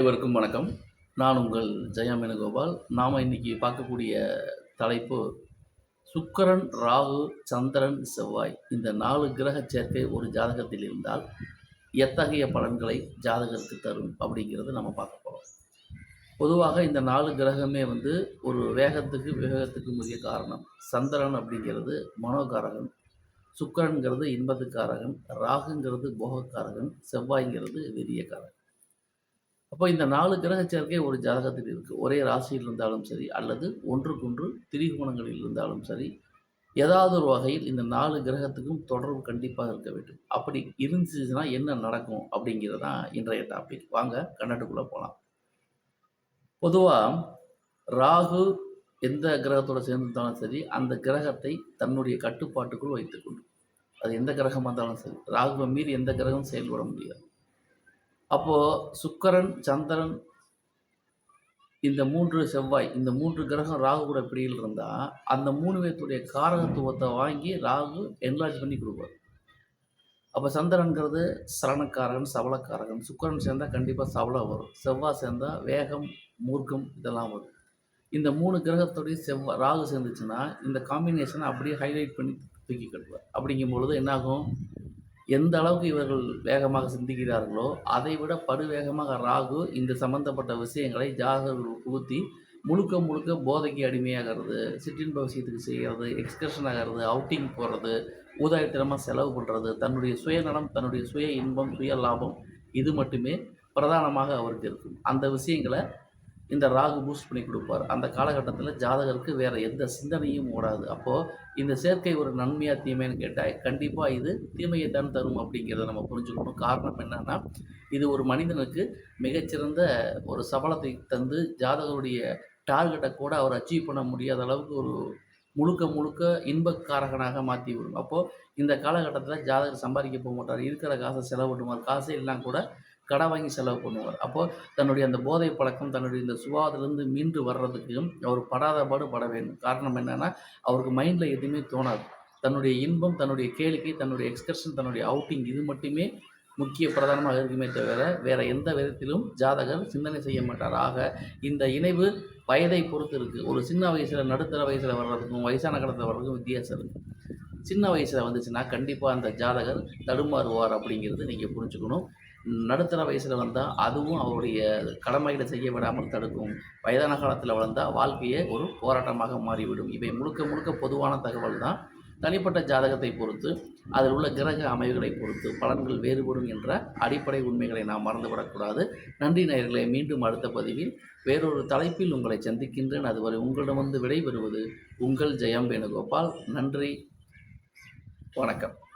அனைவருக்கும் வணக்கம். நான் உங்கள் ஜெயாமேனுகோபால் நாம் இன்னைக்கு பார்க்கக்கூடிய தலைப்பு சுக்கரன் ராகு சந்திரன் செவ்வாய் இந்த நாலு கிரக சேர்க்கை ஒரு ஜாதகத்தில் இருந்தால் எத்தகைய பலன்களை ஜாதகத்துக்கு தரும் அப்படிங்கிறத நம்ம பார்க்க போகிறோம் பொதுவாக இந்த நாலு கிரகமே வந்து ஒரு வேகத்துக்கு விவேகத்துக்கு முக்கிய காரணம். சந்திரன் அப்படிங்கிறது மனோகாரகன். சுக்கிரன்கிறது இன்பத்துக்காரகன். ராகுங்கிறது போகக்காரகன். செவ்வாய்ங்கிறது வெறியக்காரகன் அப்போ இந்த நாலு கிரக சேர்க்கை ஒரு ஜாதகத்தில் இருக்குது ஒரே ராசியில் இருந்தாலும் சரி அல்லது ஒன்றுக்கொன்று திரிகோணங்களில் இருந்தாலும் சரி ஏதாவது ஒரு வகையில் இந்த நாலு கிரகத்துக்கும் தொடர்பு கண்டிப்பாக இருக்க வேண்டும். அப்படி இருந்துச்சுன்னா என்ன நடக்கும் அப்படிங்கிறது தான் இன்றைய டாபிக் வாங்க கன்னட்டுக்குள்ளே போகலாம் பொதுவாக ராகு எந்த கிரகத்தோட சேர்ந்திருந்தாலும் சரி அந்த கிரகத்தை தன்னுடைய கட்டுப்பாட்டுக்குள் வைத்துக்கொண்டு அது எந்த கிரகமாக இருந்தாலும் சரி ராகுவை மீறி எந்த கிரகம் செயல்பட முடியாது. அப்போது சுக்கரன் சந்திரன் இந்த மூன்று செவ்வாய் இந்த மூன்று கிரகம் ராகு கூட பிடியில் இருந்தால் அந்த மூணு பேர்த்துடைய காரகத்துவத்தை வாங்கி ராகு என்லார்ஜ் பண்ணி கொடுப்பார். அப்போ சந்திரன்கிறது சரணக்காரகன் சவளக்காரகன். சுக்கரன் சேர்ந்தால் கண்டிப்பாக சவளம் வரும். செவ்வாய் சேர்ந்தால் வேகம் மூர்க்கம் இதெல்லாம் வரும். இந்த மூணு கிரகத்துடைய செவ்வாய் ராகு சேர்ந்துச்சுன்னா இந்த காம்பினேஷனை அப்படியே ஹைலைட் பண்ணி தூக்கி கட்டுவார். அப்படிங்கும் பொழுது என்னாகும்? எந்த அளவுக்கு இவர்கள் வேகமாக சிந்திக்கிறார்களோ அதை விட படுவேகமாக ராகு இந்த சம்பந்தப்பட்ட விஷயங்களை ஜாதகர்கள் புகுத்தி முழுக்க முழுக்க போதைக்கு அடிமையாகிறது சிற்றின்ப விஷயத்துக்கு செய்கிறது எக்ஸ்கர்ஷன் ஆகிறது அவுட்டிங் போகிறது ஊதாயத்தினமாக செலவு பண்ணுறது தன்னுடைய சுயநலம் தன்னுடைய சுய இன்பம் சுய லாபம் இது மட்டுமே பிரதானமாக அவருக்கு இருக்கும். அந்த விஷயங்களை இந்த ராகு பூஸ்ட் பண்ணி கொடுப்பார். அந்த காலகட்டத்தில் ஜாதகருக்கு வேறு எந்த சிந்தனையும் ஓடாது. அப்போது இந்த சேர்க்கை ஒரு நன்மையாக தீமைன்னு கேட்டால் கண்டிப்பாக இது தீமையை தான் தரும் அப்படிங்கிறத நம்ம புரிஞ்சுக்கணும். காரணம் என்னென்னா இது ஒரு மனிதனுக்கு மிகச்சிறந்த ஒரு சபலத்தை தந்து ஜாதகருடைய டார்கெட்டை கூட அவர் அச்சீவ் பண்ண முடியாத அளவுக்கு ஒரு முழுக்க முழுக்க இன்பக்காரகனாக மாற்றி விடும் அப்போது இந்த காலகட்டத்தில் ஜாதகர் சம்பாதிக்க போக மாட்டார். இருக்கிற காசை செலவிடுவார் காசே காசு கூட கடை வாங்கி செலவு பண்ணுவார். அப்போது தன்னுடைய அந்த போதை பழக்கம் தன்னுடைய இந்த சுவாதிலிருந்து மீண்டு வர்றதுக்கு அவர் படாத பாடு பட வேண்டும். காரணம் என்னென்னா அவருக்கு மைண்டில் எதுவுமே தோணாது. தன்னுடைய இன்பம் தன்னுடைய கேளிக்கை தன்னுடைய எக்ஸ்கர்ஷன் தன்னுடைய அவுட்டிங் இது மட்டுமே முக்கிய பிரதானமாக இருக்குமே தவிர வேறு எந்த விதத்திலும் ஜாதகர் சிந்தனை செய்ய மாட்டார். ஆக இந்த இணைவு வயதை பொறுத்து இருக்குது ஒரு சின்ன வயசில் நடுத்தர வயசில் வர்றதுக்கும் வயசான காலத்தில் வர்றதுக்கும் வித்தியாசம் இருக்குது சின்ன வயசில் வந்துச்சுன்னா கண்டிப்பாக அந்த ஜாதகர் தடுமாறுவார் அப்படிங்கிறது நீங்கள் புரிஞ்சுக்கணும். நடுத்தர வயசில் வந்தால் அதுவும் அவருடைய கடமைகளை செய்ய விடாமல் தடுக்கும். வயதான காலத்தில் வளர்ந்தால் வாழ்க்கையே ஒரு போராட்டமாக மாறிவிடும். இவை முழுக்க முழுக்க பொதுவான தகவல் தான் தனிப்பட்ட ஜாதகத்தை பொறுத்து அதில் உள்ள கிரக அமைவுகளை பொறுத்து பலன்கள் வேறுபடும் என்ற அடிப்படை உண்மைகளை நாம் மறந்துவிடக்கூடாது. நன்றி நேயர்களை மீண்டும் அடுத்த பதிவில் வேறொரு தலைப்பில் உங்களை சந்திக்கின்றேன். அதுவரை உங்களிடமிருந்து விடைபெறுவது உங்கள் ஜெயம் வேணுகோபால். நன்றி வணக்கம்.